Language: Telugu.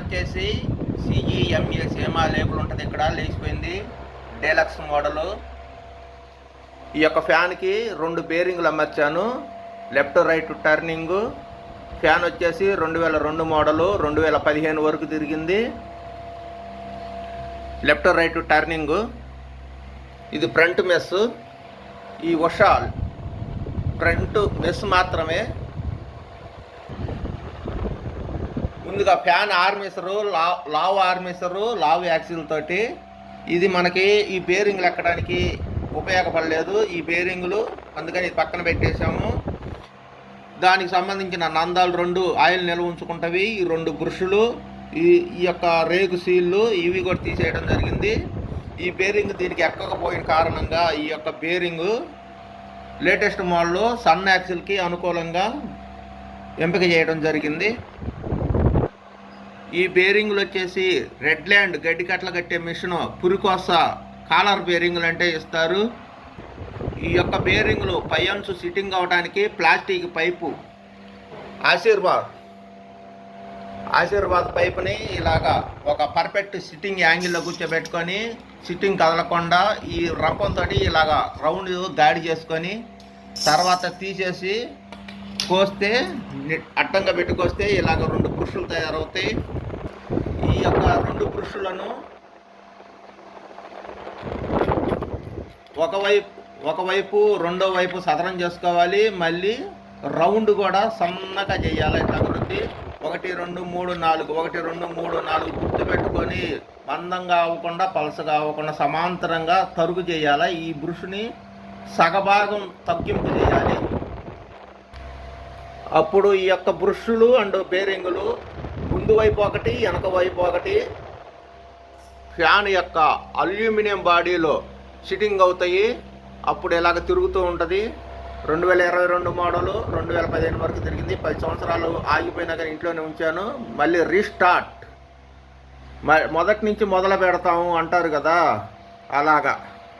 వచ్చేసి సిఈఎంఏ సినిమా లేబుల్ ఉంటుంది ఇక్కడ లేచిపోయింది. డీలక్స్ మోడలు ఈ యొక్క ఫ్యాన్కి రెండు బేరింగ్లు అమర్చాను. లెఫ్ట్ రైట్ టర్నింగ్ ఫ్యాన్ వచ్చేసి రెండు వేల రెండు మోడలు రెండు వేల పదిహేను వరకు తిరిగింది. లెఫ్ట్ రైట్ టర్నింగ్ ఇది ఫ్రంట్ మెస్ ఈ ఉషాల్ ఫ్రంట్ మెస్ మాత్రమే ముందుగా ఫ్యాన్ ఆర్మేసరు లా లావ్ ఆర్మేసరు లావ్ యాక్సిల్ తోటి ఇది మనకి ఈ బేరింగ్లు ఎక్కడానికి ఉపయోగపడలేదు. ఈ బేరింగులు అందుకని ఇది పక్కన పెట్టేశాము. దానికి సంబంధించిన నందాలు రెండు ఆయిల్ నిల్వ ఉంచుకుంటవి. ఈ రెండు బ్రుషులు ఈ ఈ యొక్క రేకు సీళ్ళు ఇవి కూడా తీసేయడం జరిగింది. ఈ బేరింగ్ దీనికి ఎక్కకపోయిన కారణంగా ఈ యొక్క బేరింగ్ లేటెస్ట్ మోడల్ సన్ యాక్సిల్కి అనుకూలంగా ఎంపిక చేయడం జరిగింది. ఈ బేరింగ్లు వచ్చేసి రెడ్ ల్యాండ్ గడ్డి కట్టలు కట్టే మిషన్ పురికోస కాలర్ బేరింగ్లు అంటే ఇస్తారు. ఈ యొక్క బేరింగ్లు పై అంచు సిట్టింగ్ అవడానికి ప్లాస్టిక్ పైపు. ఆశీర్వాద్. ఆశీర్వాద్ పైపుని ఇలాగా ఒక పర్ఫెక్ట్ సిట్టింగ్ యాంగిల్లో కూర్చోబెట్టుకొని సిట్టింగ్ కదలకుండా ఈ రంపంతో ఇలాగా రౌండ్ గాడి చేసుకొని తర్వాత తీసేసి కోస్తే అడ్డంగా పెట్టుకొస్తే ఇలాగ రెండు పురుషులు తయారవుతాయి. ఈ యొక్క రెండు పురుషులను ఒకవైపు ఒకవైపు రెండో వైపు సదరం చేసుకోవాలి. మళ్ళీ రౌండ్ కూడా సన్నగా చేయాలి ఇట్లా వృద్ధి ఒకటి రెండు మూడు నాలుగు. ఒకటి రెండు మూడు నాలుగు గుర్తు పెట్టుకొని మందంగా అవ్వకుండా పలసగా అవ్వకుండా సమాంతరంగా తరుగు చేయాలి. ఈ బ్రుషుని సగభాగం తగ్గింపు చేయాలి. అప్పుడు ఈ యొక్క బ్రుషులు అండ్ బేరింగులు ముందు వైపు ఒకటి వెనక వైపు ఒకటి. ఫ్యాన్ యొక్క అల్యూమినియం బాడీలో సిట్టింగ్ అవుతాయి. అప్పుడు ఇలాగ తిరుగుతూ ఉంటుంది? రెండు వేల ఇరవై రెండు మోడలు రెండు వేల పదిహేను వరకు తిరిగింది. పది సంవత్సరాలు ఆగిపోయినా కానీ ఇంట్లోనే ఉంచాను. మళ్ళీ రీస్టార్ట్. మ- మొదటి నుంచి మొదలు పెడతాము అంటారు కదా? అలాగా.